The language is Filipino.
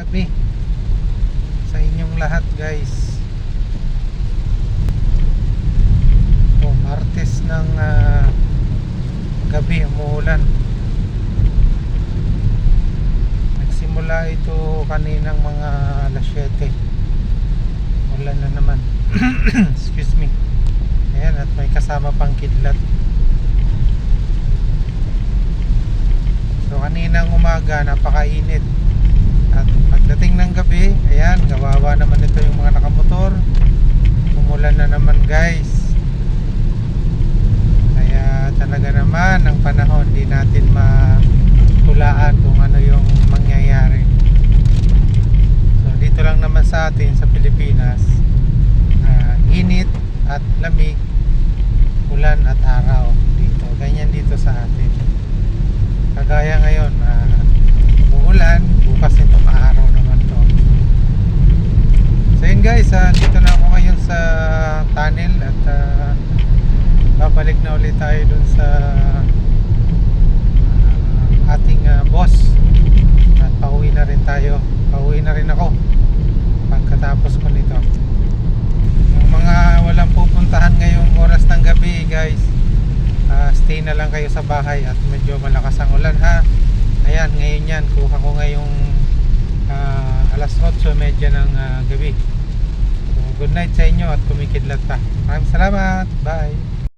gabi sa inyong lahat guys. Oh, Martes ng ah, gabi umuulan. Nagsimula ito kaninang mga alas 7. Ulan na naman. Excuse me. Ayan, at may kasama pang kidlat. So kaninang umaga napakainit. At ayan, gawawa naman ito yung mga nakamotor. Umulan na naman guys. Kaya talaga naman ang panahon di natin matulaan kung ano yung mangyayari. So dito lang naman sa atin sa Pilipinas, ah, init at lamig, ulan at araw dito. Ganyan dito sa atin. Kagaya ngayon, ah, umuulan, bukas nito maaraw naman to. So yun guys, ah, dito na ako ngayon sa tunnel at ah, babalik na ulit tayo dun sa ah, ating ah, boss. At pauwi na rin tayo. Pauwi na rin ako pagkatapos ko nito. Yung mga walang pupuntahan ngayong oras ng gabi guys, ah, stay na lang kayo sa bahay at medyo malakas ang ulan ha. Ayan, ngayon yan, kuha ko ngayong ah, alas 8 medya ng ah, gabi. Good night sa inyo at kumikidlat pa. Maraming salamat. Bye.